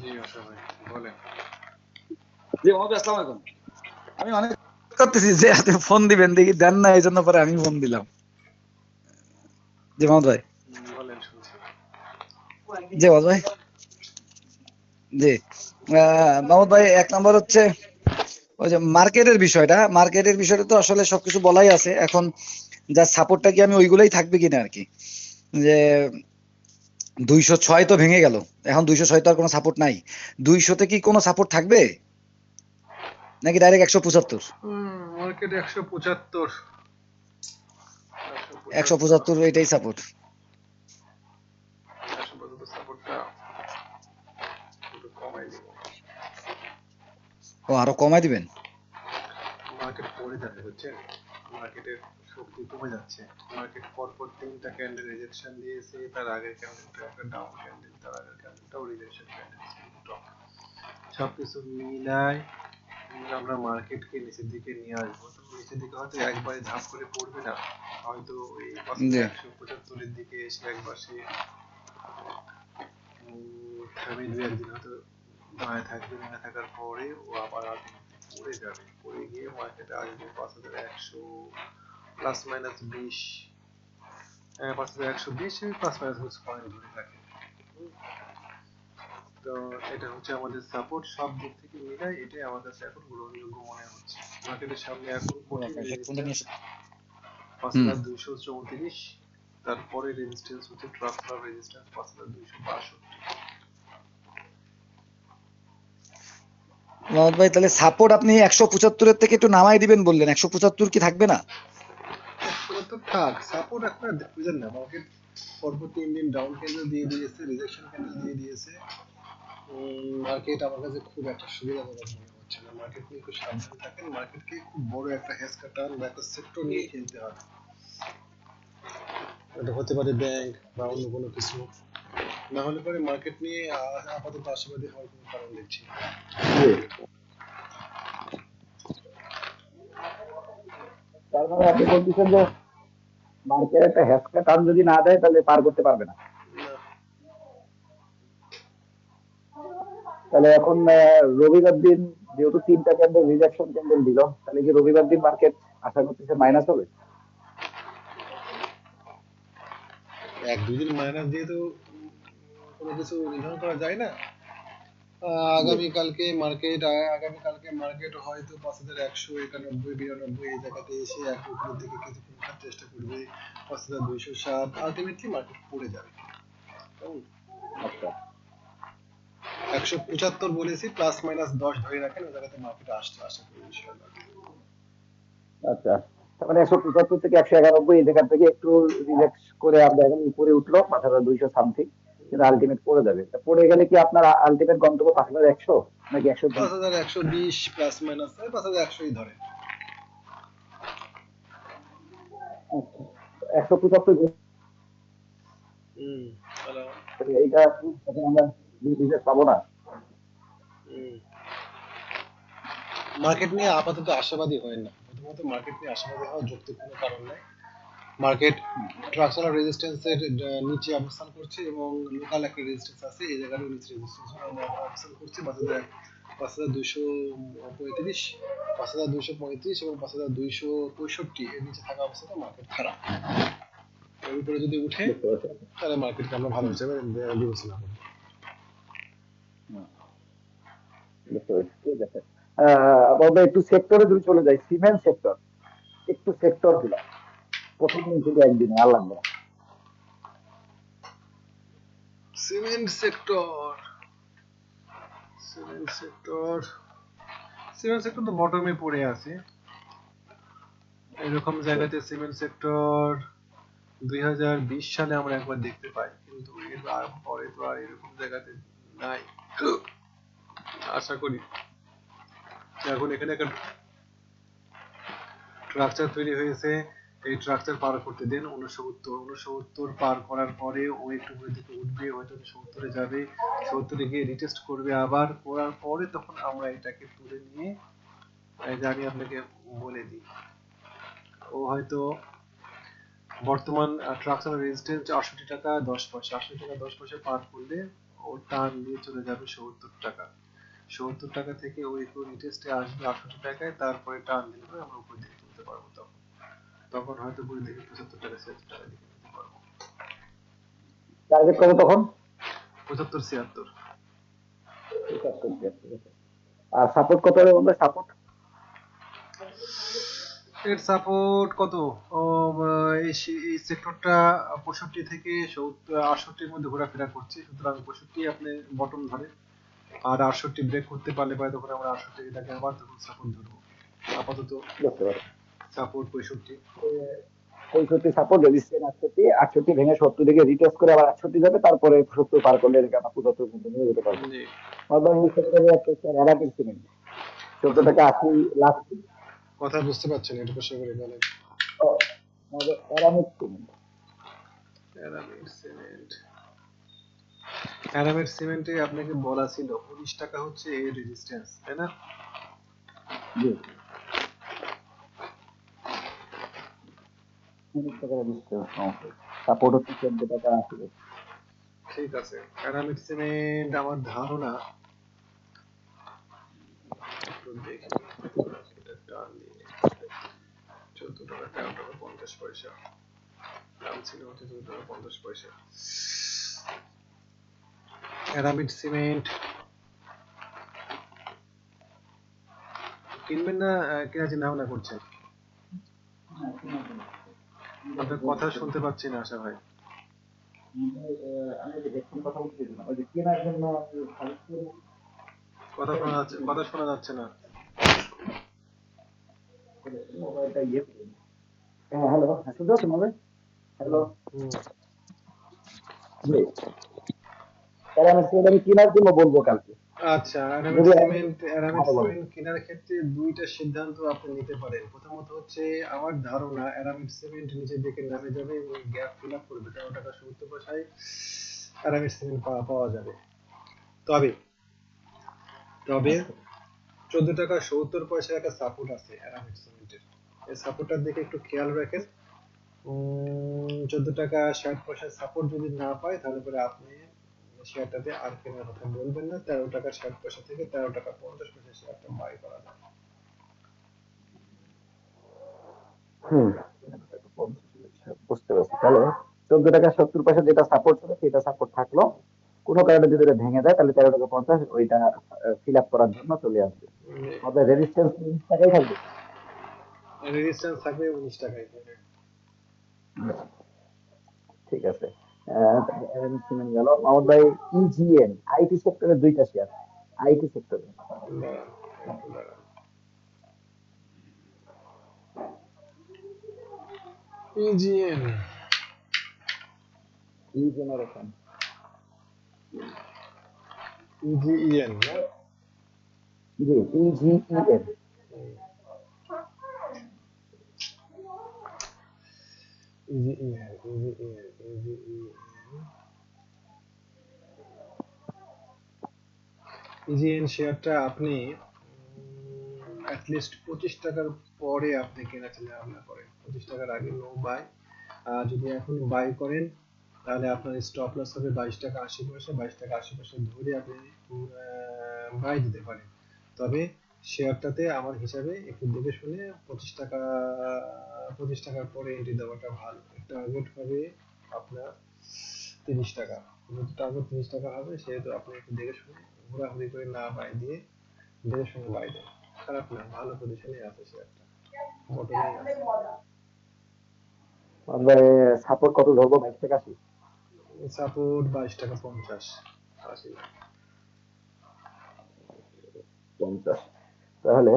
জি আসসালামু আলাইকুম। আমি অনেক করতেছি যে আপনি ফোন দিবেন দেখি দেন না এই জন্য পরে আমি ফোন দিলাম। জি মোহাম্মদ ভাই। জি মোহাম্মদ ভাই। জি মোহাম্মদ ভাই এক নম্বর হচ্ছে ওই যে মার্কেটের বিষয়টা মার্কেটের বিষয়টা তো আসলে সবকিছু বলাই আছে। এখন যা সাপোর্টটা কি আমি ওইগুলোই থাকবে কিনা আর কি? যে দুইশো ছয় তো ভেঙে গেল। এখন দুইশো ছয় তো আর কোনো সাপোর্ট নাই। দুইশোতে কি কোনো সাপোর্ট থাকবে? নাকি ডাইরেক্ট একশো পঁচাত্তর? মার্কেট একশো পঁচাত্তর। একশো পঁচাত্তর এটাই সাপোর্ট ও আরও কমাই দিবেন? মার্কেট পড়ে যাবে বুঝছেন মার্কেটের শক্তি কমে যাচ্ছে। মার্কেট পরপর তিনটা ক্যান্ডেল রিজেকশন দিয়েছে তার আগের ক্যান্ডেলটা একটা ডাউন ক্যান্ডেল তার আগের ক্যান্ডেলটাও রিজেকশন ক্যান্ডেল সবকিছু মিলাই আমরা মার্কেটকে নিচের দিকে নিয়ে আসব। তো নিচের দিকে হয়তো একবারে ঝাঁপ করে পড়বে না। হয়তো ওই জি। একশো পঁচাত্তরের দিকে এসে একবার সে থামে দু একদিন হয়তো দাঁড়ায় থাকবে দাঁড়ায় থাকার পরে ও আবার পড়ে যাবে পড়ে গিয়ে মার্কেটে আসবে পাঁচ হাজার একশো প্লাস মাইনাস বিশ হ্যাঁ পাঁচ হাজার একশো বিশ প্লাস মাইনাস বিশ পয়েন্ট ধরে রাখে হুম। তো এটা হচ্ছে আমাদের সাপোর্ট সব দিক থেকে মিলাই এটাই আমার কাছে এখন গ্রহণযোগ্য মনে হচ্ছে মার্কেটের সামনে এখন। পাঁচ। হাজার দুইশো চৌত্রিশ তারপরে রেজিস্ট্যান্স হচ্ছে ট্রান্সফার রেজিস্ট্যান্স পাঁচ হাজার দুইশো বাষট্টি মোহাম্মদ ভাই, তাহলে সাপোর্ট আপনি একশো পঁচাত্তরের থেকে একটু নামাই দিবেন বললেন। একশো পঁচাত্তর কি থাকবে না? সাপোর্ট বুঝেন না মার্কেট ডাউন দিয়ে দিয়েছে রিজেকশন দিয়ে দিয়েছে। মার্কেট আমার কাছে খুব একটা না। মার্কেট নিয়ে সাবধান থাকেন মার্কেটকে খুব বড় একটা নিয়ে এটা হতে পারে ব্যাংক বা অন্য কোনো কিছু। না হলে পরে মার্কেট নিয়ে আপাতত আশাবাদী হওয়ার কোনো কারণ দেখছি তার মানে আপনি বলতেছেন যে মার্কেট একটা হ্যাসকা টার্ন যদি না দেয় তাহলে পার করতে পারবে না। তাহলে এখন রবিবার দিন যেহেতু তিনটা ক্যান্ডেল রিজেকশন ক্যান্ডেল দিল তাহলে কি রবিবার দিন মার্কেট আশা করতেছে মাইনাস হবে? এক দুই দিন মাইনাস দিয়ে তো কোনো কিছু নির্ধারণ করা যায় না। আগামীকালকে মার্কেট আগামীকালকে মার্কেট হয়তো পাঁচ হাজার একশো একানব্বই বিরানব্বই এই জায়গাতে এসে এক উপরের দিকে কিছুক্ষণ ওঠার চেষ্টা করবে। পাঁচ হাজার দুইশো সাত আলটিমেটলি মার্কেট পড়ে যাবে। আচ্ছা। একশো পঁচাত্তর বলেছি প্লাস মাইনাস দশ ধরে রাখেন ওই জায়গাতে মার্কেট আসতে আশা করি ইনশাআল্লাহ আচ্ছা। মানে একশো পঁচাত্তর থেকে একশো একানব্বই এই জায়গা থেকে একটু রিল্যাক্স করে আমরা এখন উপরে উঠল পাঁচ হাজার দুইশো সামথিং কিন্তু আলটিমেট পড়ে যাবে। পড়ে গেলে কি আপনার আলটিমেট গন্তব্য পাঁচ হাজার একশো? নাকি একশো পাঁচ হাজার একশো বিশ প্লাস মাইনাস পাঁচ হাজার একশোই ধরে। একশো পঁচাত্তর এইটা আমরা পাবো না। মার্কেট নিয়ে আপাতত আশাবাদী হয় না। প্রথমত মার্কেট নিয়ে আশাবাদী হওয়ার যৌক্তিক কোনো কারণ নাই। মার্কেট ট্রাকশনাল রেজিস্ট্যান্সের নিচে অবস্থান করছে এবং লোকাল একটা রেজিস্ট্যান্স আছে এই জায়গারও নিচে রেজিস্ট্যান্স অবস্থান করছে পাঁচ হাজার পাঁচ হাজার দুইশো পঁয়ত্রিশ পাঁচ হাজার দুইশো পঁয়ত্রিশ এবং পাঁচ হাজার দুইশো পঁয়ষট্টি এর নিচে থাকা অবস্থাতে মার্কেট খারাপ। এর উপরে যদি উঠে তাহলে মার্কেটকে আমরা ভালো হিসেবে বিবেচনা আহ, আমরা একটু সেক্টরে যদি চলে যাই সিমেন্ট সেক্টর একটু সেক্টর দিলাম প্রথম দিন থেকে একদিনে, আর লাগবে cement sector. Cement sector. Cement sector তো বটমে পড়ে আছে। এরকম জায়গাতে সিমেন্ট সেক্টর দুই হাজার বিশ সালে আমরা একবার দেখতে পাই, কিন্তু এর পরে তো আর এরকম জায়গাতে নাই। আশা করি। এখন এখানে একটা স্ট্রাকচার তৈরি হয়েছে। এই স্ট্রাকচার পার করতে দেন উনসত্তর উনসত্তর পার করার পরে ও একটু উপরের দিকে উঠবে, হয়তো সত্তরে যাবে। সত্তরে গিয়ে রিটেস্ট করবে আবার, করার পরে তখন আমরা এটাকে তুলে নিয়ে যে আমি আপনাকে বলে দিই। ও হয়তো বর্তমান ট্রাকশন রেজিস্ট্যান্স আটষট্টি টাকা, দশ পয়সা। আটষট্টি টাকা, দশ পয়সা পার করলে ও টান নিয়ে চলে যাবে সত্তর টাকা। সত্তর টাকা থেকে ওই রিটেস্টে আসবে আটষট্টি টাকায়, তারপরে টান দিলে আমরা উপর দিকে তুলতে পারব তখন। তখন হয়তো বুড়ি থেকে পঁচাত্তর টাকা ছিয়াত্তর টাকা দিকে নিতে পারব। টার্গেট কত তখন? পঁচাত্তর ছিয়াত্তর। আর সাপোর্ট কত হবে বলবে সাপোর্ট এর সাপোর্ট কত? এই সেক্টরটা পঁয়ষট্টি থেকে আটষট্টির মধ্যে ঘোরাফেরা করছে সুতরাং পঁয়ষট্টি আপনি বটম ধরে আর আটষট্টি ব্রেক করতে পারলে পরে তখন আমরা আটষট্টি এটাকে আবার তখন সাপোর্ট ধরবো। আপাতত বুঝতে পারো সাপোর্ট পঁয়ষট্টি। পঁয়ষট্টি সাপোর্ট রেজিস্ট্রেশন আটষট্টি আটষট্টি ভেঙে সত্তর দিকে রিটেস্ট করে আবার আটষট্টি যাবে তারপরে সত্তর পার করলে পঁচাত্তর নিয়ে যেতে পারব। সিমেন্ট চোদ্দ টাকা আশি লাখ কথা বুঝতে পারছেন এটা কষ্ট করে বলেন। Aramic cement aramid cement aramid সিমেন্টে আপনাকে বলা ছিল উনিশ টাকা হচ্ছে রেজিস্ট্যান্স তাই না? জি। রেজিস্ট্রেশন সাপোর্ট হচ্ছে চোদ্দ টাকা আশি ঠিক আছে। অ্যারামিড সিমেন্ট আমার ধারণা চোদ্দ টাকা তেরো টাকা পঞ্চাশ পয়সা। দাম ছিল হচ্ছে চোদ্দ টাকা পঞ্চাশ পয়সা। অ্যারামিড সিমেন্ট কিনবেন না কেনার চিন্তা ভাবনা করছেন? আপনার কথা শুনতে পাচ্ছি না আশা ভাই। কথা বলছিলাম ওই যে কেনার জন্য কথা শোনা যাচ্ছে কথা শোনা যাচ্ছে না। মোবাইলটা ইয়ে হ্যাঁ হ্যালো শুনতে পাচ্ছেন হ্যালো। তাহলে আমি কেনার জন্য বলব কালকে। আচ্ছা কেনার ক্ষেত্রে দুইটা সিদ্ধান্ত আপনি নিতে পারেন। প্রথমত হচ্ছে আমার ধারণা অ্যারামিড সিমেন্ট নিচের দিকে নামে যাবে এবং গ্যাপ ফিল আপ করবে তেরো টাকা সত্তর পয়সায় অ্যারামিড সিমেন্ট পাওয়া পাওয়া যাবে। তবে তবে চোদ্দ টাকা সত্তর পয়সার একটা সাপোর্ট আছে অ্যারামিড সিমেন্টের এই সাপোর্টটার দিকে একটু খেয়াল রাখেন। চোদ্দ টাকা ষাট পয়সার সাপোর্ট যদি না পায় তাহলে পরে আপনি শেয়ারটাতে আর কেনার কথা বলবেন না। তেরো টাকা ষাট পয়সা থেকে তেরো টাকা পঞ্চাশ পয়সা শেয়ারটা বাই করা যাবে হুম। বুঝতে পারছি। তাহলে চোদ্দ টাকা সত্তর পয়সা যেটা সাপোর্ট ছিল সেটা সাপোর্ট থাকল। কোনো কারণে যদি এটা ভেঙে যায় তাহলে তেরো টাকা পঞ্চাশ ওইটা ফিল আপ করার জন্য চলে আসবে। আমাদের রেজিস্ট্যান্স তিরিশ টাকাই থাকবে। রেজিস্ট্যান্স থাকবে উনিশ টাকায় ঠিক আছে। গেল মাহমুদ ভাই ইজিএন আইটি সেক্টরের দুইটা শেয়ার আইটি সেক্টরে দাঁড়ান, একটু দাঁড়ান। EGN E generation E G E N EGEN EGEN EGEN EGN শেয়ারটা আপনি টাকার পরে আপনি কেনা করেন। পঁচিশ টাকার আগে যদি এখন করেন, তাহলে আপনার হবে বাইশ টাকা আশি পয়সা। বাইশ টাকা আশি পয়সা ধরে আপনি বাই দিতে পারেন। তবে শেয়ারটাতে আমার হিসাবে একটু দেখে শুনে পঁচিশ টাকা পঁচিশ টাকার পরে এন্ট্রি দেওয়াটা ভালো। টার্গেট হবে আপনার তিরিশ টাকা। যেহেতু টার্গেট তিরিশ টাকা হবে সেহেতু আপনি একটু দেখে শুনে ঘোরাঘুরি করে না বাই দিয়ে দেখে শুনে বাই দেন। খারাপ না ভালো পজিশনে আছে শেয়ারটা বটমেই আছে সাপোর্ট কত ধরবো বাইশ টাকা আশি? সাপোর্ট বাইশ টাকা পঞ্চাশ। আশি। পঞ্চাশ। তাহলে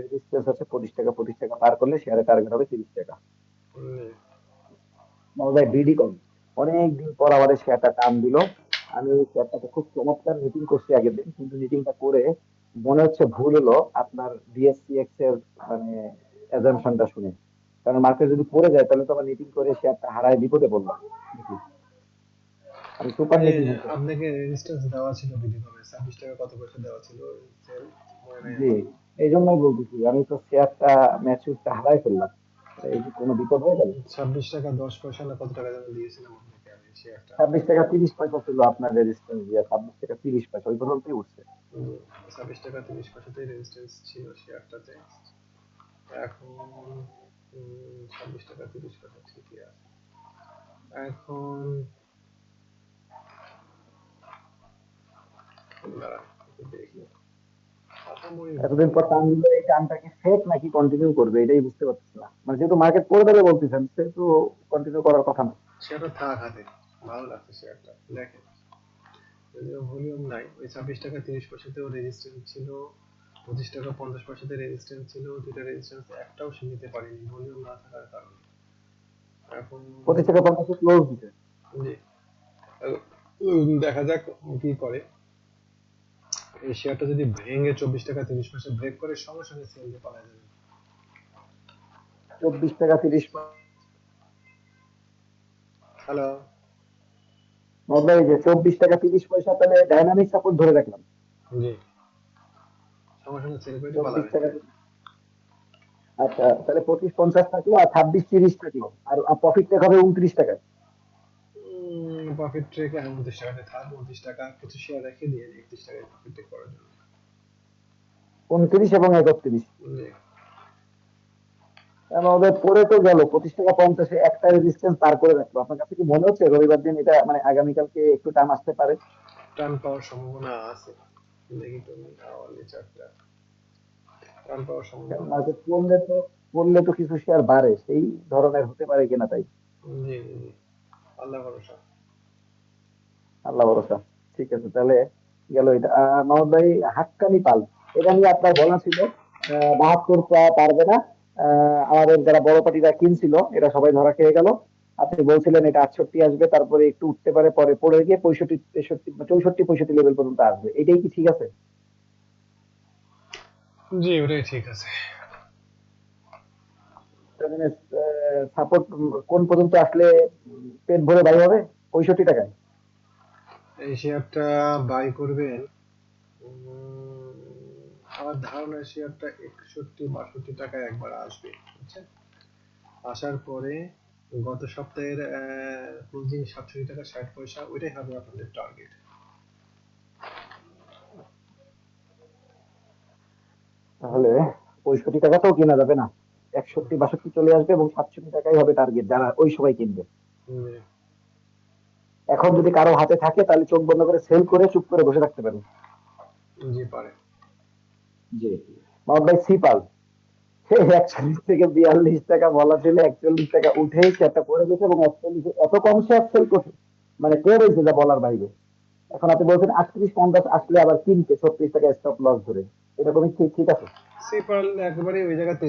রেজিস্ট্যান্স হচ্ছে পঁচিশ টাকা পঁচিশ টাকা পার করলে শেয়ারের টার্গেট হবে তিরিশ টাকা। হুম, বিডি কম। অনেক দিন পর আমাদের শেয়ারটা টান দিল। আমি এই শেয়ারটাকে খুব চমৎকার মিটিং করছি আগের দিন কিন্তু মিটিংটা করে মনে হচ্ছে ভুল হলো আপনার ডিএসসিএক্স এর মানে অ্যাজাম্পশনটা শুনে। কারণ মার্কেট যদি পড়ে যায় তাহলে তো আবার মিটিং করে শেয়ারটা হারায় বিপদে পড়লাম। আমি সুপার আপনাকে রেজিস্ট্যান্স দেওয়া ছিল বিডি কমে ছাব্বিশ টাকা কত পয়সা দেওয়া ছিল জি এই জন্যই বলতেছি আমি তো শেয়ারটা ম্যাচুরটা হারাই ফেললাম। এই যে কোনো বিপদ হয়ে গেল? ছাব্বিশ টাকা দশ পয়সা না কত টাকা যেন দিয়েছিলাম আপনাকে আমি শেয়ারটা? ছাব্বিশ টাকা তিরিশ পয়সা ছিল আপনার রেজিস্ট্যান্স দিয়ে ছাব্বিশ টাকা তিরিশ পয়সা ওই পর্যন্তই উঠছে। ছাব্বিশ টাকা তিরিশ পয়সাতেই রেজিস্ট্যান্স ছিল শেয়ারটাতে। এখন ছাব্বিশ টাকা তিরিশ পয়সা ঠিকই আছে। এখন দেখি। এতদিন পর টানগুলো এই টানটা কি ফেক নাকি কন্টিনিউ করবে এটাই বুঝতে পারছি না। মানে যেহেতু মার্কেট পড়ে যাবে বলতেছেন সেহেতু কন্টিনিউ করার কথা না। শেয়ারটা থাক হাতে ভালো লাগছে শেয়ারটা দেখেন যদিও ভলিউম নাই ওই ছাব্বিশ টাকা তিরিশ পয়সাতেও রেজিস্ট্যান্স ছিল পঁচিশ টাকা পঞ্চাশ পয়সাতে রেজিস্ট্যান্স ছিল দুইটা রেজিস্ট্যান্স একটাও সে নিতে পারেনি ভলিউম না থাকার কারণে। এখন পঁচিশ টাকা পঞ্চাশে ক্লোজ দিতে। জি। দেখা যাক কি করে। এই শেয়ারটা যদি ভেঙে চব্বিশ টাকা তিরিশ পয়সা ব্রেক করে সঙ্গে সঙ্গে সেল দিয়ে পালা যাবে। চব্বিশ টাকা তিরিশ হ্যালো মনে যে চব্বিশ টাকা তিরিশ পয়সা তাহলে ডাইনামিক সাপোর্ট ধরে রাখলাম। জি। সঙ্গে সঙ্গে সেল করে পালাবে আচ্ছা তাহলে পঁচিশ পঞ্চাশ থাকল আর ছাব্বিশ তিরিশ থাকল। আর প্রফিট হবে উনত্রিশ টাকা প্রফিট ট্রেক উনত্রিশ টাকাতে থাক উনত্রিশ টাকা কিছু শেয়ার রেখে দিয়ে একত্রিশ টাকায় প্রফিট ট্রেক করার জন্য। উনত্রিশ এবং একত্রিশ। জি আমাদের পরে তো গেল পঁচিশ টাকা পঞ্চাশে একটা রেজিস্ট্যান্স পার করে রাখল। আপনার কাছে কি মনে হচ্ছে রবিবার দিন এটা মানে আগামীকালকে একটু টাইম আসতে পারে? টান পাওয়ার সম্ভাবনা আছে। দেখি তুমি আওয়ালি চারটা টান পাওয়ার সম্ভাবনা পড়লে তো পড়লে তো কিছু শেয়ার বাড়ে সেই ধরনের হতে পারে কিনা তাই? জি জি। আল্লাহ ভরসা। আল্লাহ ভরসা। ঠিক আছে তাহলে গেল এটা। ভাই হাক্কানি পাল। এটা নিয়ে আপনার বলা ছিল বাহাত্তর পারবে না। আমাদের যারা বড় পার্টিরা কিনছিল এটা সবাই ধরা খেয়ে গেল। আপনি বলছিলেন এটা আটষট্টি আসবে তারপরে একটু উঠতে পারে পরে পড়ে গিয়ে পঁয়ষট্টি তেষট্টি চৌষট্টি পঁয়ষট্টি লেভেল পর্যন্ত আসবে। এটাই কি ঠিক আছে? জি ওটাই ঠিক আছে। সাপোর্ট কোন পর্যন্ত আসলে পেট ভরে বাই হবে? পঁয়ষট্টি টাকায়। এই শেয়ারটা বাই করবেন আমার ধারণা শেয়ারটা একষট্টি বাষট্টি টাকায় একবার আসবে আসার পরে গত সপ্তাহের ক্লোজিং সাতষট্টি টাকা ষাট পয়সা ওইটাই হবে আপনাদের টার্গেট তাহলে পঁয়ষট্টি টাকাতেও কেনা যাবে না। একষট্টি বাষট্টি চলে আসবে এবং সাতষট্টি টাকাই হবে টার্গেট যারা ওই সময় কিনবে। এখন যদি কারও হাতে থাকে তাহলে চোখ বন্ধ করে সেল করে চুপ করে বসে থাকতে পারে জি পারে। জি। ভাই সিপাল। একচল্লিশ থেকে বিয়াল্লিশ টাকা বলা ছিল একচল্লিশ টাকা উঠেই সেটা পড়ে গেছে এবং একচল্লিশে এত কম শেয়ার সেল করছে? মানে রয়েছে যা বলার বাইরে? এখন আপনি বলছেন আটত্রিশ পঞ্চাশ আসলে আবার কিনতে ছত্রিশ টাকা স্টপ লস ধরে। এরকমই ঠিক ঠিক আছে? সিপাল একেবারে ওই জায়গাতে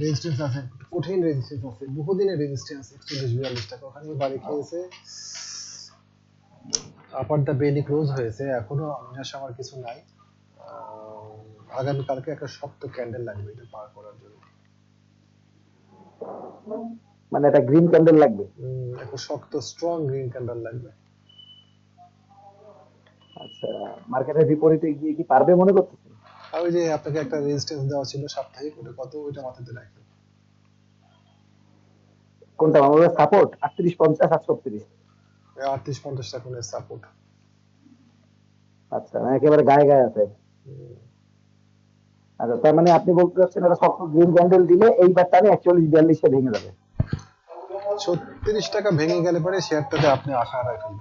রেজিস্ট্যান্স আছে কঠিন রেজিস্ট্যান্স আছে বহুদিনের রেজিস্ট্যান্স একচল্লিশ বিয়াল্লিশ টাকা। ওখানে বাড়ি খেয়েছে। আপার দা বেলি ক্লোজ হয়েছে এখনও নিরাশ আমার কিছু নাই। আহ, আগামীকালকে একটা শক্ত ক্যান্ডেল লাগবে এটা পার করার জন্য। মানে একটা গ্রিন ক্যান্ডেল লাগবে? একটা শক্ত স্ট্রং গ্রিন ক্যান্ডেল লাগবে। আচ্ছা মার্কেটের বিপরীতে গিয়ে কি পারবে মনে করতেছেন আর ওই যে আপনাকে একটা রেজিস্ট্যান্স দেওয়া ছিল সাপ্তাহিক ওটা কত? ওইটা মাথাতে রাখেন কোনটা? আমাদের সাপোর্ট আটত্রিশ পঞ্চাশ আর ছত্রিশ আটত্রিশ পঞ্চাশ টাকা সাপোর্ট আচ্ছা মানে একেবারে গায়ে গায়ে আছে। আচ্ছা তার মানে আপনি বলতে চাচ্ছেন এটা শক্ত গ্রিন ক্যান্ডেল দিলে এইবার টানে একচল্লিশ বিয়াল্লিশে ভেঙে যাবে। ছত্রিশ টাকা ভেঙে গেলে পরে শেয়ারটাতে আপনি আশা ফেলবেন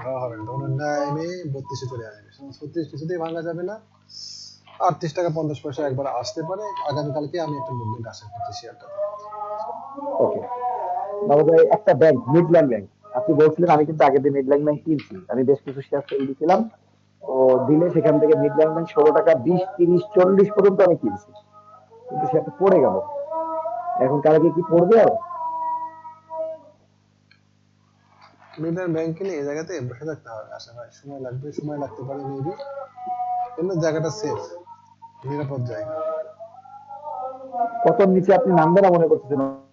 ভালো হবে না। তখন নেমে বত্রিশে চলে আসবে। ছত্রিশ কিছুতেই ভাঙা যাবে না আটত্রিশ টাকা পঞ্চাশ পয়সা একবার আসতে পারে। আগামীকালকে আমি একটা মুভমেন্ট আশা করছি শেয়ারটাতে। ওকে বাবু ভাই একটা ব্যাংক মিডল্যান্ড ব্যাংক আপনি বলছিলেন আমি কিন্তু আগের দিন মিডল্যান্ড ব্যাংক কিনছি। আমি বেশ কিছু শেয়ার সেল দিয়েছিলাম। ও দিলে সেখান থেকে মিডল্যান্ড ব্যাংক ষোলো টাকা বিশ তিরিশ চল্লিশ পর্যন্ত আমি কিনছি। কিন্তু সেটা পড়ে গেল। এখন কালকে কি পড়বে আর? মিডল্যান্ড ব্যাংকে নিয়ে এই জায়গাতে বসে থাকতে হবে। আশা ভাই সময় লাগবে সময় লাগতে পারে মেবি কিন্তু জায়গাটা সেফ নিরাপদ জায়গা। কত নিচে আপনি নামবে না মনে করতেছেন?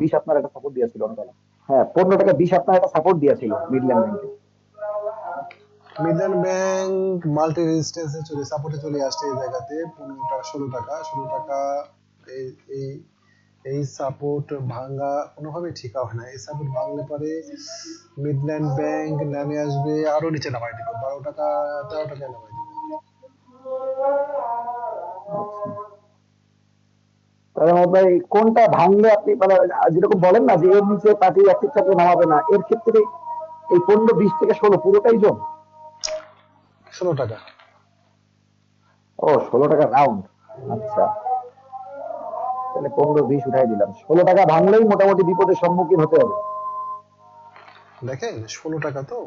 বিশ আপনার একটা সাপোর্ট দিয়েছিল অনেক হ্যাঁ পনেরো টাকা বিশ আপনার একটা সাপোর্ট দিয়েছিল মিডল্যান্ড ব্যাংকে মিডল্যান্ড ব্যাংক মাল্টি রেজিস্ট্যান্সে চলে সাপোর্টে চলে আসছে এই জায়গাতে পনেরো টাকা ষোলো টাকা ষোলো টাকা এই এই এই সাপোর্ট ভাঙা কোনোভাবেই ঠিক হবে না। এই সাপোর্ট ভাঙলে পরে মিডল্যান্ড ব্যাংক নামে আসবে আরও নিচে নামাই দিবে বারো টাকা তেরো টাকায় নামাই দিবে আমার ভাই কোনটা ভাঙলে আপনি মানে যেরকম বলেন না যে এর নিচে পার্টি অ্যাক্টিভ থাকলে নামাবে না এর ক্ষেত্রে এই পনেরো বিশ থেকে ষোলো পুরোটাই জম ষোলো টাকা। ও ষোলো টাকা রাউন্ড আচ্ছা। তাহলে পনেরো বিশ উঠাই দিলাম। ষোলো টাকা ভাঙলেই মোটামুটি বিপদের সম্মুখীন হতে হবে। দেখেন ষোলো টাকা তো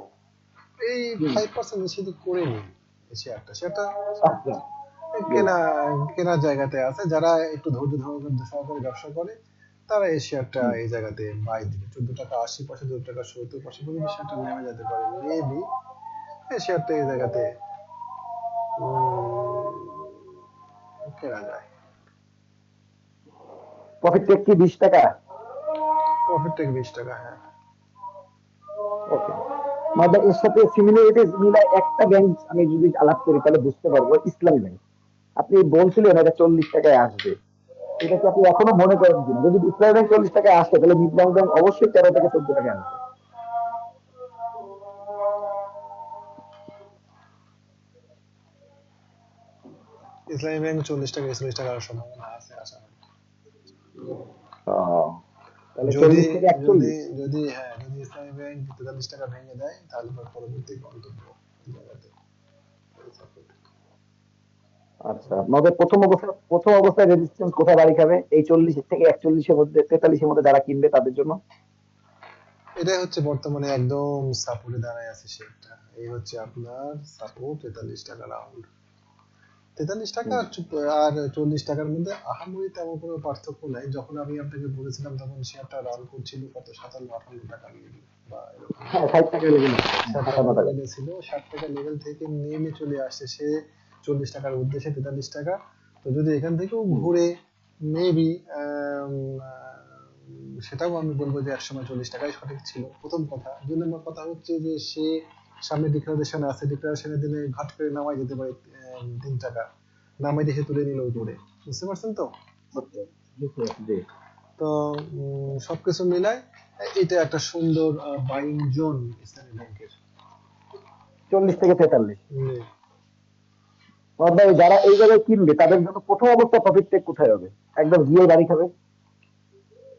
এই ফাইভ পার্সেন্ট করে নিন শেয়ারটা সেটা কেনা কেনার জায়গাতে আছে। যারা একটু ধৈর্য ধরে সহকারে ব্যবসা করে তারা এই শেয়ারটা এই জায়গাতে বাই দিবে। চোদ্দ টাকা আশি পয়সা চোদ্দ টাকা সত্তর পয়সা পর্যন্ত শেয়ারটা নেমে যেতে পারে। মেবি এই শেয়ারটা এই জায়গাতে কেনা যায়। প্রফিট টেক কি বিশ টাকা? প্রফিট থেকে বিশ টাকা হ্যাঁ। ওকে মানে এর সাথে সিমিলারিটিস মিলে একটা ব্যাংক আমি যদি আলাপ করি তাহলে বুঝতে পারব ইসলামী ব্যাংক আপনি বলছিলেন এটা চল্লিশ টাকায় আসবে। এটা কি আপনি এখনও মনে করেন কিনা? যদি ইসলামী ব্যাংক চল্লিশ টাকায় আসে তাহলে মিডল্যান্ড ব্যাংক অবশ্যই তেরো থেকে চোদ্দ টাকায় আসবে। ইসলামী ব্যাংক চল্লিশ টাকা চল্লিশ টাকার সম্ভাবনা আছে আশা করি। যদি যদি যদি হ্যাঁ যদি ইসলামী ব্যাংক তেতাল্লিশ টাকা ভেঙে দেয় তাহলে পরবর্তী গন্তব্য। আচ্ছা আমাদের প্রথম অবস্থা প্রথম অবস্থায় রেজিস্ট্যান্স কোথায় বাড়ি খাবে? এই চল্লিশ থেকে একচল্লিশের মধ্যে তেতাল্লিশের মধ্যে যারা কিনবে তাদের জন্য? এটাই হচ্ছে বর্তমানে একদম সাপোর্টে দাঁড়ায় আছে শেয়ারটা। এই হচ্ছে আপনার সাপোর্ট তেতাল্লিশ টাকা রাউন্ড তেতাল্লিশ টাকা আর চল্লিশ টাকার মধ্যে আহামরি তেমন কোনো পার্থক্য নাই। যখন আমি আপনাকে বলেছিলাম তখন শেয়ারটা রান করছিল কত? সাতান্ন আটান্ন টাকা লেভেল বা এরকম। হ্যাঁ ষাট টাকা লেভেলে ছিল। ষাট টাকা লেভেল থেকে নেমে চলে আসছে সে চল্লিশ টাকার উদ্দেশ্যে তেতাল্লিশ টাকা। তো যদি এখান থেকেও ঘুরে মেবি সেটাও আমি বলব যে একসময় চল্লিশ টাকাই সঠিক ছিল। প্রথম কথা। দুই নম্বর কথা হচ্ছে যে সে সামনে ডিক্লারেশন আছে ডিক্লারেশনের দিনে ঘাট করে নামাই যেতে পারে তিন টাকা। নামাই দেখে তুলে নিল উপরে বুঝতে পারছেন তো? তো উম, সবকিছু মিলায় এটা একটা সুন্দর বাইং জোন ইসলামী ব্যাংকের। চল্লিশ থেকে তেতাল্লিশ। ভাই যারা এই জায়গায় কিনবে তাদের জন্য প্রথম অবস্থা প্রফিট টেক কোথায় হবে? একদম গিয়ে গাড়ি খাবে?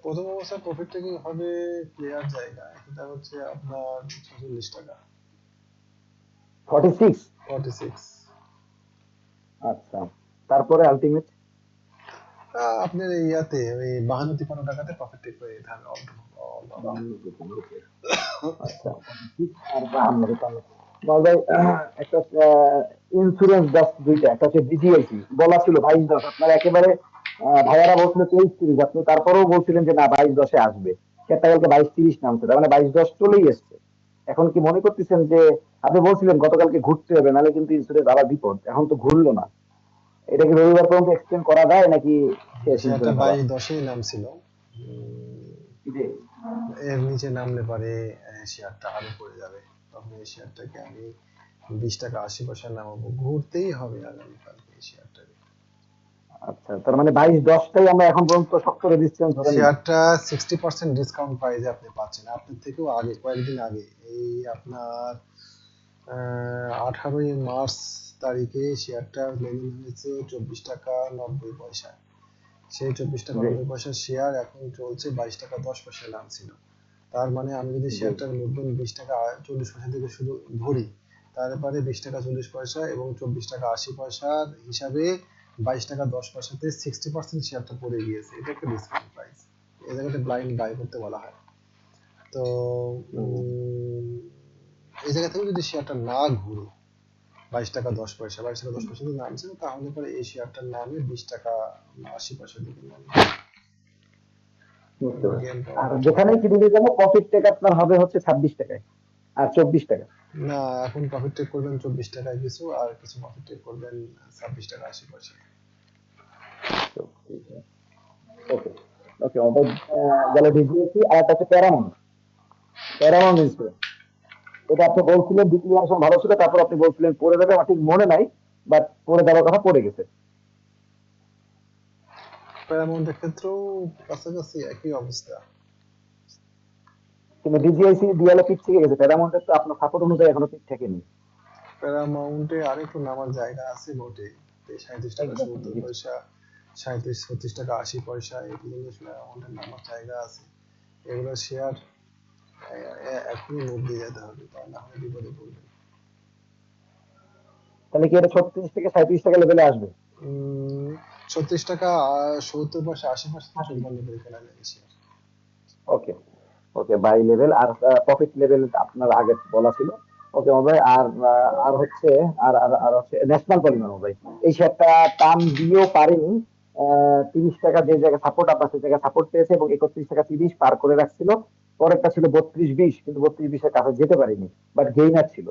প্রথম অবস্থা প্রফিট টেকিং হবে প্লেয়ার জায়গা এটা হচ্ছে আপনার টাকা। 46 46 আচ্ছা তারপরে আলটিমেট আপনার এই ইয়াতে ওই 52 53 টাকাতে প্রফিট টেক হয়ে যাবে আচ্ছা আর 52 53 মালদায় uh, একটা uh, ইন্স্যুরেন্স দাস দুইটা একটা হচ্ছে বলা ছিল বাইশ দশ আপনার একেবারে ভাইয়ারা বলছিল তেইশ তিরিশ আপনি তারপরেও বলছিলেন যে না বাইশ দশে আসবে। কালকে বাইশ তিরিশ নামছে তার মানে বাইশ দশ চলেই এসছে। এখন কি মনে করতেছেন যে আপনি বলছিলেন গতকালকে ঘুরতে হবে নাহলে কিন্তু ইন্স্যুরেন্স আবার বিপদ এখন তো ঘুরলো না। এটা কি রবিবার পর্যন্ত এক্সপ্লেন করা যায় নাকি বাইশ দশেই নামছিল। এর নিচে নামলে পারে শেয়ারটা আরও পড়ে যাবে। তখন এই শেয়ারটাকে আমি বিশ টাকা আশি পয়সা নামাবো ঘুরতেই হবে আগামীকালকে এই শেয়ারটাকে আচ্ছা তার মানে বাইশ দশটাই আমরা এখন পর্যন্ত শক্ত রেজিস্ট্যান্স ধরে। শেয়ারটা সিক্সটি পার্সেন্ট ডিসকাউন্ট প্রাইসে আপনি পাচ্ছেন। আপনার থেকেও আগে কয়েকদিন আগে এই আপনার আঠারোই মার্চ তারিখে শেয়ারটা লেনদেন হয়েছে চব্বিশ টাকা নব্বই পয়সা। সেই চব্বিশ টাকা নব্বই পয়সা শেয়ার এখন চলছে বাইশ টাকা দশ পয়সা দাম ছিল। তার মানে আমি যদি শেয়ারটার মধ্যে বিশ টাকা চল্লিশ পয়সা থেকে শুধু ধরি তারপরে বিশ টাকা চল্লিশ পয়সা এবং চব্বিশ টাকা আশি পয়সার হিসাবে বাইশ টাকা দশ পয়সাতে সিক্সটি পার্সেন্ট শেয়ারটা পড়ে গিয়েছে। এটা একটা ডিসকাউন্ট প্রাইস এই জায়গাতে ব্লাইন্ড বাই করতে বলা হয়। তো উম, এই জায়গা থেকে যদি শেয়ারটা না ঘুরে বাইশ টাকা দশ পয়সা বাইশ টাকা দশ পয়সা যদি নামছে তাহলে পরে এই শেয়ারটার নামে বিশ টাকা আশি পয়সা দিকে নামে বুঝতে পারছি। Gain পাওয়া আর কিনে যাব প্রফিট টেক আপনার হবে হচ্ছে ছাব্বিশ টাকায়। আর চব্বিশ টাকা। না এখন প্রফিট টেক করবেন চব্বিশ টাকায় কিছু আর কিছু প্রফিট টেক করবেন ছাব্বিশ টাকা ওকে ওকে গেল ডিজিএসি আর একটা হচ্ছে এটা আপনি বলছিলেন ডিক্লিয়ারেশন ভালো ছিল তারপর আপনি বলছিলেন পড়ে যাবে আমার ঠিক মনে নাই বাট পড়ে যাওয়ার কথা পড়ে গেছে। প্যারামাউন্টের ক্ষেত্রেও কাছাকাছি একই অবস্থা। কিন্তু ডিজিআইসি ডিএলএ পিক থেকে গেছে প্যারামাউন্টের তো আপনার সাপোর্ট অনুযায়ী এখনও পিক ঠেকেনি প্যারামাউন্টে আরেকটু নামার জায়গা আছে বটে সাঁত্রিশ টাকা সত্তর পয়সা সাঁত্রিশ ছত্রিশ টাকা আশি পয়সা এগুলো প্যারামাউন্টের নামার জায়গা আছে। এগুলো শেয়ার এখনই মুখ দিয়ে যেতে হবে তা না হলে বিপদে পড়বে। তাহলে কি এটা ছত্রিশ থেকে সাঁত্রিশ টাকা লেভেলে আসবে? ছত্রিশ টাকা সত্তর পয়সা আশি পয়সা তো চলমান করে যায় share okay okay buy level আর প্রফিট লেভেল আপনার আগে বলা ছিল। ওকে ভাই আর আর হচ্ছে আর আর আর হচ্ছে ন্যাশনাল পলিমার ভাই এই শেয়ারটা টান দিয়েও পারেনি। তিরিশ টাকা যে জায়গায় সাপোর্ট আপনার সেই জায়গায় সাপোর্ট পেয়েছে এবং একত্রিশ টাকা তিরিশ পার করে রাখছিল। পরেরটা ছিল বত্রিশ বিশ কিন্তু বত্রিশ বিশের কাছে যেতে পারেনি বাট গেইনার ছিল।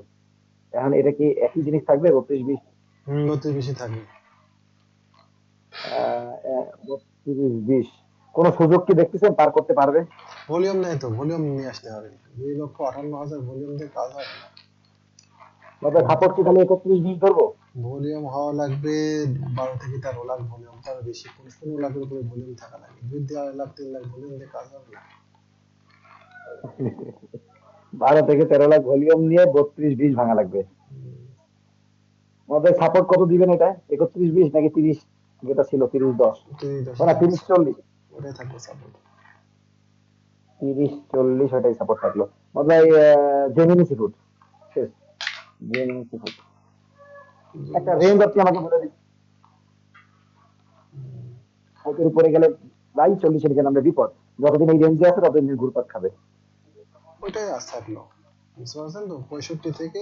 এখন এটা কি একই জিনিস থাকবে বত্রিশ বিশ? গতি বেশি থাকবে। বত্রিশ বিশ। কোনো সুযোগ কি দেখতেছেন? পার করতে পারবে? ভলিউম নেই তো ভলিউম নিয়ে আসতে হবে। দুই লক্ষ আটান্ন হাজার ভলিউম দিয়ে কাজ হয় না। তবে সাপোর্ট কি তাহলে একত্রিশ বিশ ধরবো? ভলিউম হওয়া লাগবে বারো থেকে তেরো লাখ ভলিউম তার বেশি। পনেরো লাখের উপরে ভলিউম থাকা লাগে দুই আড়াই লাখ তিন লাখ ভলিউম দিয়ে কাজ হবে না। বারো থেকে তেরো লাখ ভলিউম নিয়ে বত্রিশ বিশ ভাঙা লাগবে। আমাদের সাপোর্ট কত দিবেন এটা? একত্রিশ বিশ নাকি তিরিশ? যেটা ছিল তিরিশ দশ। তিরিশ চল্লিশ। ওটাই থাকবে সাপোর্ট তিরিশ চল্লিশ ওটাই সাপোর্ট থাকল। মানে জেমিনি সিফুড শেষ। জেমিনি সিফুড একটা রেঞ্জ আপনি আমাকে বলে দিন। ওটার উপরে গেলে প্রায় চল্লিশের নিচে নামলে বিপদ। যতদিন এই রেঞ্জে আছে ততদিন ঘুরপাত খাবে। ওইটাই আজ থাকল। বুঝতে পারছেন তো? পঁয়ষট্টি থেকে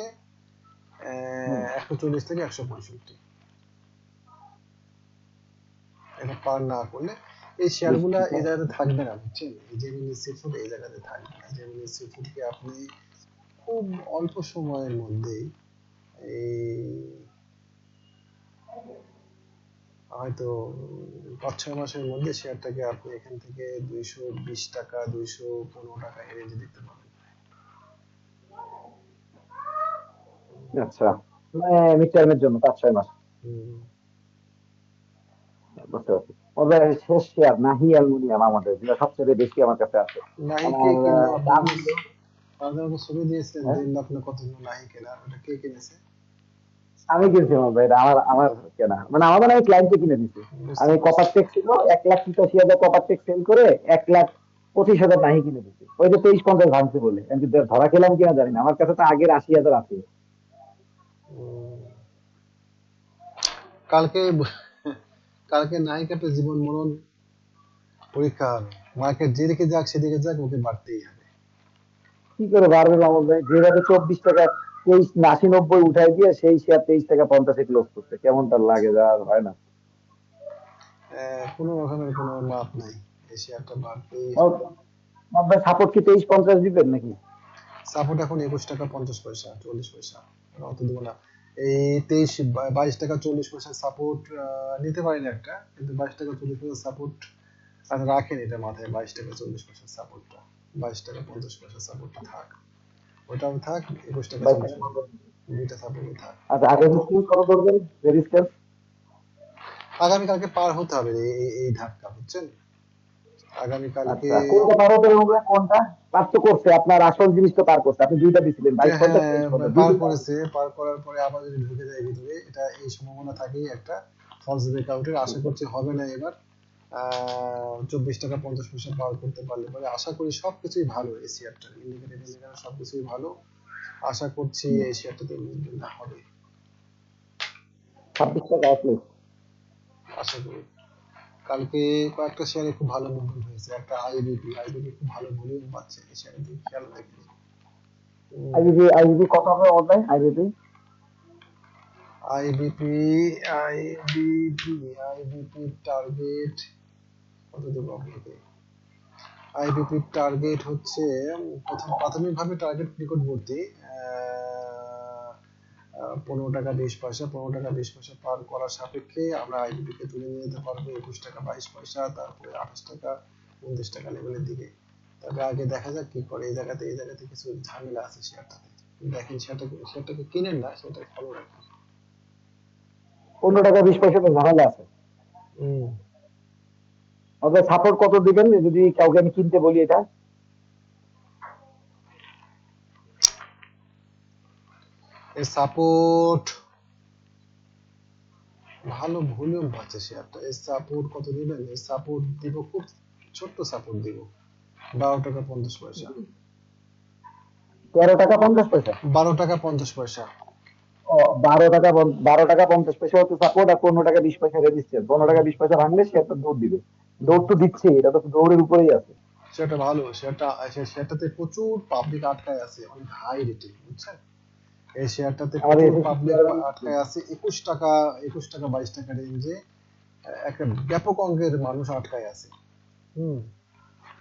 একশো চল্লিশ থেকে একশো পঁয়ষট্টি। এটা পার না করলে এই শেয়ারগুলা এই জায়গাতে থাকবে না বুঝছেন? এই জেমিনি সিফুড এই জায়গাতে থাকবে না। জেমিনি সিফুডকে আপনি খুব অল্প সময়ের মধ্যেই এই হয়তো পাঁচ ছয় মাসের মধ্যে শেয়ারটাকে আপনি এখান থেকে দুইশো বিশ টাকা দুইশো পনেরো টাকা এই রেঞ্জে দেখতে পাবেন। আচ্ছা। মানে মিড টার্মের জন্য পাঁচ ছয় মাস। বুঝতে পারছি শেষ শেয়ার নাহি অ্যালুমিনিয়াম আমাদের যেটা সবচেয়ে বেশি আমার কাছে আছে। আপনি হ্যাঁ? দেড় লাখ না কত নাহি কেনা ওটা কে কিনেছে? আমি কিনছি আমার ভাই আমার আমার কেনা। মানে আমাদের আমি ক্লায়েন্টকে কিনে দিচ্ছি আমি কপার টেক ছিল এক লাখ পঁচাশি হাজার কপার টেক সেল করে এক লাখ পঁচিশ হাজার নাহি কিনে দিচ্ছি ওই যে তেইশ পঞ্চাশ ভাঙছে বলে। আমি ধরা খেলাম কিনা জানি না। আমার কাছে তো আগের আশি হাজার আছে। কালকে কালকে নায়িকাটা জীবন মরণ পরীক্ষা হবে। মার্কেট যেদিকে যাক সেদিকে যাক ওকে বাড়তেই হবে। কি করে বাড়বে মামুন ভাই? যেভাবে চব্বিশ টাকা তেইশ আশি নব্বই উঠাই দিয়ে সেই শেয়ার তেইশ টাকা পঞ্চাশে ক্লোজ করছে। কেমন তার লাগে যা আর হয় না। কোনো রকমের কোনো লাভ নাই। এই শেয়ারটা ভাই সাপোর্ট কি তেইশ পঞ্চাশ দিবেন নাকি? সাপোর্ট এখন একুশ টাকা পঞ্চাশ পয়সা চল্লিশ পয়সা। অত দেবো না। এই তেইশ বাইশ টাকা চল্লিশ পয়সা সাপোর্ট নিতে পারেন একটা কিন্তু বাইশ টাকা চল্লিশ পয়সা সাপোর্ট রাখেন এটা মাথায় বাইশ টাকা চল্লিশ পয়সা সাপোর্টটা বাইশ টাকা পঞ্চাশ পয়সা সাপোর্টটা থাক। ওটাও থাক একুশ টাকা দুইটা সাপোর্টই থাক। আচ্ছা আগে কত করবেন আগামীকালকে পার হতে হবে এই- এই ধাক্কা বুঝছেন? আগামীকালকে আচ্ছা কোনটা পার হবে কোনটা? পার তো করছে আপনার আসল জিনিস তো পার করছে আপনি দুইটা দিছিলেন বাইশ হ্যাঁ, পঞ্চাশ, পার করেছে পার করার পরে আবার যদি ঢুকে যায় ভিতরে এটা এই সম্ভাবনা থাকেই একটা ফলস ব্রেকআউটের আশা করছি হবে না এবার। চব্বিশ টাকা পঞ্চাশ পয়সা পার করতে পারলে পরে আশা করি সবকিছুই ভালো এই শেয়ারটা ইন্ডিকেটর ইন্ডিকেটর সবকিছুই ভালো। আশা করছি এই শেয়ারটাতে মুভমেন্ট হবে। ছাব্বিশ টাকা আশা করি। কালকে কয়েকটা শেয়ারে খুব ভালো মুভমেন্ট হয়েছে। একটা আইবিপি আইবিপি খুব ভালো ভলিউম পাচ্ছে। এই শেয়ারে দিকে খেয়াল রাখি উম, আইবিবি আইবিবি কত হবে online IBB IBP IBP IBP target কত দেবো আপনাকে? আইবিপি টার্গেট হচ্ছে প্রথম প্রাথমিকভাবে টার্গেট নিকটবর্তী পনেরো টাকা বিশ পয়সা পনেরো টাকা বিশ পয়সা পার করার সাপেক্ষে আমরা আইবিপি কে তুলে নিয়ে যেতে পারব একুশ টাকা বাইশ পয়সা তারপরে আঠাশ টাকা উনত্রিশ টাকা লেভেলের দিকে। তবে আগে দেখা যাক কি করে এই জায়গাতে এই জায়গাতে কিছু ঝামেলা আছে শেয়ারটাতে। দেখেন শেয়ারটাকে শেয়ারটাকে কিনেন না সেটা ফলো রাখেন। পনেরো টাকা বিশ পয়সা তো ঝামেলা আছে। হুম। অথবা সাপোর্ট কত দিবেন? যদি কাউকে আমি কিনতে বলি এটা। এর সাপোর্ট ভালো ভলিউম পাচ্ছে শেয়ারটা এর সাপোর্ট কত দিবেন? এর সাপোর্ট দিব খুব ছোট্ট সাপোর্ট দিব। বারো টাকা পঞ্চাশ পয়সা। তেরো টাকা পঞ্চাশ পয়সা? বারো টাকা পঞ্চাশ পয়সা। ও বারো টাকা বারো টাকা পঞ্চাশ পয়সা হচ্ছে সাপোর্ট আর পনেরো টাকা বিশ পয়সা রেজিস্টার পনেরো টাকা বিশ পয়সা ভাঙলে সে একটা দৌড় দিবে। দৌড় তো দিচ্ছে এটা তো দৌড়ের উপরেই আছে। সেটা ভালো সেটা সেটাতে প্রচুর পাবলিক আটকায় আছে অনেক হাই রেটিং বুঝছেন? এই শেয়ারটাতে পাবলিক আটকায় আছে একুশ টাকা একুশ টাকা বাইশ টাকা রেঞ্জে একটা ব্যাপক অঙ্কের মানুষ আটকায় আছে। হুম।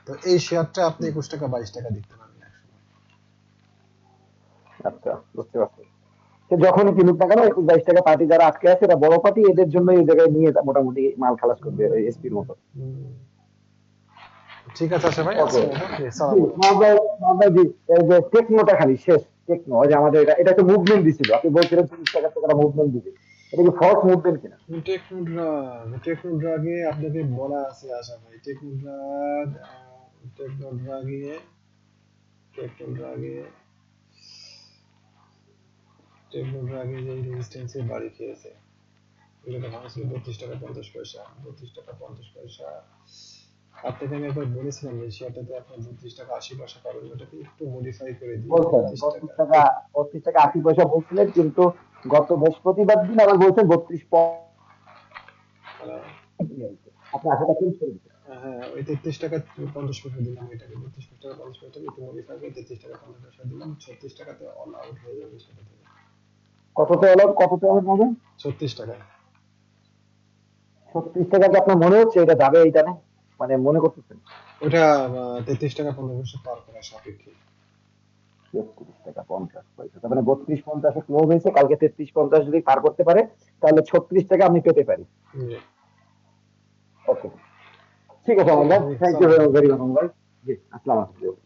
তো এই শেয়ারটা আপনি একুশ টাকা বাইশ টাকা দেখতে পাবেন আচ্ছা বুঝতে পারছি। সে যখনই কিনুক না কেন একুশ বাইশ টাকা পার্টি যারা আটকে আছে এটা বড় পার্টি এদের জন্য এই জায়গায় নিয়ে মোটামুটি মাল খালাস করবে এসপির মতো। ঠিক আছে আশা ভাই টেকনোটা খালি শেষ। টেকনো যে আমাদের এটা এটা তো মুভমেন্ট দিছিল। আপনি বলছিলেন তিরিশ টাকা টাকা মুভমেন্ট দিবে। এটা কি ফলস মুভমেন্ট কিনা? টেকনোড্রাগ টেকনোড্রাগে আপনাকে বলা আছে আশা ভাই টেকনোড্রাগ টেকনোড্রাগে টেকনোড্রাগে টেকনোড্রাগে যে রেজিস্ট্যান্সে বাড়ি খেয়েছে। এটা ভাঙছিল বত্রিশ টাকা পঞ্চাশ পয়সা, বত্রিশ টাকা পঞ্চাশ পয়সা। আপনাকে আমি একবার বলেছিলাম যে শেয়ারটাতে আপনার বত্রিশ টাকা আশি পয়সা পাবেন ওটাকে একটু মডিফাই করে দিই বত্রিশ টাকা। বত্রিশ টাকা আশি পয়সা বলছিলেন কিন্তু গত বৃহস্পতিবার দিন আবার বলছেন বত্রিশ আহ, আশাটা চেঞ্জ করে হ্যাঁ ওই তেত্রিশ টাকা পঞ্চাশ পয়সা দিলাম এটাকে বত্রিশ টাকা পঞ্চাশ পয়সা একটু মডিফাই করে তেত্রিশ টাকা পঞ্চাশ পয়সা দিলাম ছত্রিশ টাকাতে অল আউট হয়ে যাবে সেটা থেকে কততে ছত্রিশ টাকা। ছত্রিশ টাকা কি আপনার মনে হচ্ছে এটা যাবে এইটা না মানে মনে করতেছেন? ওটা তেত্রিশ টাকা পঞ্চাশ পয়সা পার করা সাপেক্ষে। তেত্রিশ টাকা পঞ্চাশ পয়সা তার মানে বত্রিশ পঞ্চাশে ক্লোজ হয়েছে কালকে তেত্রিশ পঞ্চাশ যদি পার করতে পারে তাহলে ছত্রিশ টাকা আমি পেতে পারি। ওকে ঠিক আছে আমার থ্যাংক ইউ ভেরি মাচ জি আসসালামু আলাইকুম।